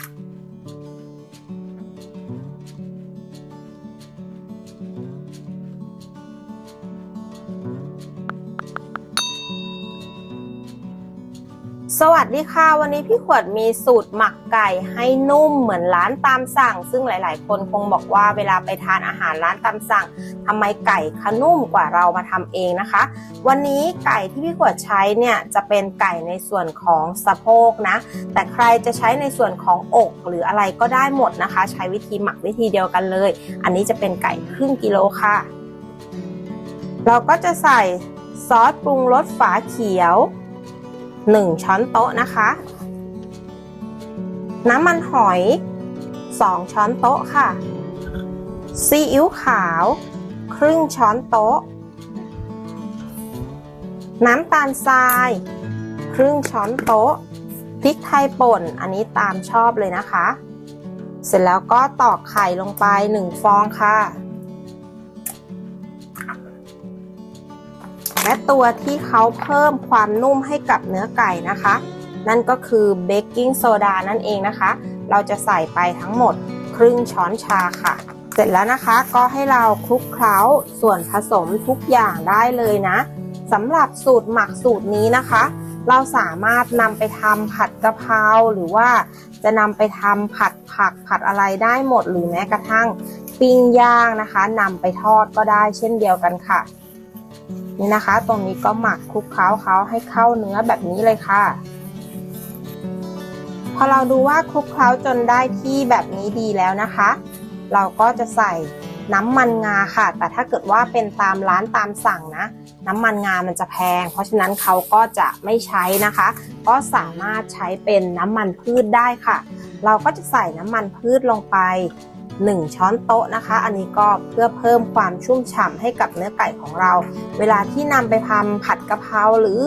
Mm-hmm. สวัสดีค่ะ วันนี้พี่ขวดมีสูตรหมักไก่ให้นุ่มเหมือนร้านตามสั่ง ซึ่งหลาย ๆ คนคงบอกว่าเวลาไปทานอาหารร้านตามสั่งทำไมไก่คะนุ่มกว่าเรามาทำเองนะคะ วันนี้ไก่ที่พี่ขวดใช้เนี่ยจะเป็นไก่ในส่วนของสะโพกนะ แต่ใครจะใช้ในส่วนของอกหรืออะไรก็ได้หมดนะคะ ใช้วิธีหมักวิธีเดียวกันเลย อันนี้จะเป็นไก่ครึ่งกิโลค่ะ เราก็จะใส่ซอสปรุงรสฝาเขียว 1 ช้อนโต๊ะนะคะ น้ำมันหอย 2 ช้อนโต๊ะค่ะ ซีอิ๊วขาว ครึ่งช้อนโต๊ะ น้ำตาลทราย ครึ่งช้อนโต๊ะ พริกไทยป่น อันนี้ตามชอบเลยนะคะ เสร็จแล้วก็ตอกไข่ลงไป 1 ฟองค่ะ และตัวที่เขาเพิ่มความนุ่มให้กับเนื้อไก่นะคะ นั่นก็คือเบกกิ้งโซดานั่นเองนะคะ เราจะใส่ไปทั้งหมดครึ่งช้อนชาค่ะ เสร็จแล้วนะคะก็ให้เราคลุกเคล้าส่วนผสมทุกอย่างได้เลยนะสำหรับสูตรหมักสูตรนี้นะคะ เราสามารถนำไปทำผัดกะเพราหรือว่าจะนำไปทำผัดผักผัดอะไรได้หมดหรือแม้กระทั่งปิ้งย่างนะคะนำไปทอดก็ได้เช่นเดียวกันค่ะ นี่นะคะ ตรงนี้ก็หมักคลุกเคล้าเขาให้เข้าเนื้อแบบนี้เลยค่ะ พอเราดูว่าคลุกเคล้าจนได้ที่แบบนี้ดีแล้วนะคะ เราก็จะใส่น้ำมันงาค่ะ แต่ถ้าเกิดว่าเป็นตามร้านตามสั่งนะ น้ำมันงามันจะแพง เพราะฉะนั้นเขาก็จะไม่ใช้นะคะ ก็สามารถใช้เป็นน้ำมันพืชได้ค่ะ เราก็จะใส่น้ำมันพืชลงไป 1 ช้อนโต๊ะนะคะ อันนี้ก็เพื่อเพิ่มความชุ่มฉ่ำให้กับเนื้อไก่ของเรา เวลาที่นำไปทำผัดกะเพราหรือ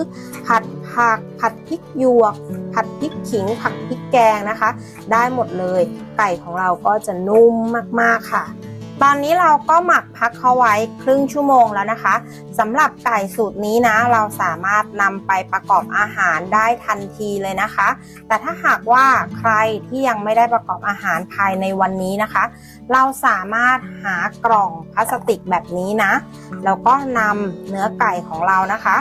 ผัดผักผัดพริกหยวก ผัดพริกขิง ผัดพริกแกงนะคะ ได้หมดเลย ไก่ของเราก็จะนุ่มมากๆค่ะ ตอนนี้เราก็หมักพักเขาไว้ครึ่งชั่วโมงแล้วนะคะสำหรับไก่สูตรนี้นะเราสามารถนำไปประกอบอาหารได้ทันทีเลยนะคะ แต่ถ้าหากว่าใครที่ยังไม่ได้ประกอบอาหารภายในวันนี้นะคะ เราสามารถหากล่องพลาสติกแบบนี้นะ แล้วก็นำเนื้อไก่ของเรานะคะ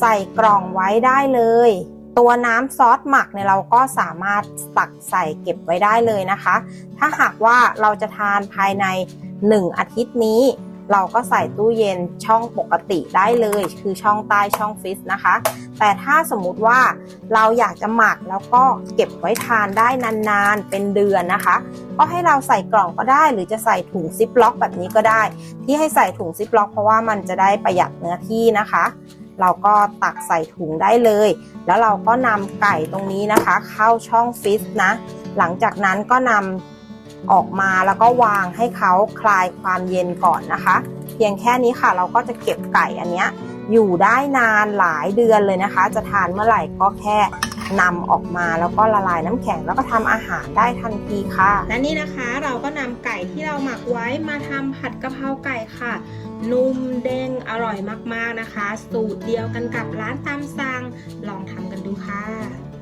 ใส่กล่องไว้ได้เลยตัวน้ำซอสหมักเนี่ยเราก็สามารถตักใส่เก็บไว้ได้เลยนะคะ ถ้าหากว่าเราจะทานภายใน 1 อาทิตย์นี้ เราก็ใส่ตู้เย็นช่องปกติได้เลย คือช่องใต้ช่องฟิสนะคะ แต่ถ้าสมมุติว่าเราอยากจะหมักแล้วก็เก็บไว้ทานได้นานๆ เป็นเดือนนะคะ ก็ให้เราใส่กล่องก็ได้ หรือจะใส่ถุงซิปล็อกแบบนี้ก็ได้ ที่ให้ใส่ถุงซิปล็อกเพราะว่ามันจะได้ประหยัดเนื้อที่นะคะเราก็ตักใส่ถุงได้เลย แล้วเราก็นำไก่ตรงนี้นะคะ เข้าช่องฟิสนะ หลังจากนั้นก็นำ ออกมาแล้วก็วางให้เขาคลายความเย็นก่อนนะคะ เพียงแค่นี้ค่ะเราก็จะเก็บไก่อันเนี้ยอยู่ได้นานหลายเดือนเลยนะคะ จะทานเมื่อไหร่ก็แค่นำออกมาแล้วก็ละลายน้ำแข็งแล้วก็ทำอาหารได้ทันทีค่ะ และนี่นะคะเราก็นำไก่ที่เราหมักไว้มาทำผัดกะเพราไก่ค่ะ นุ่มเด้งอร่อยมากๆนะคะ สูตรเดียวกันกับร้านตามสั่งลองทำกันดูค่ะ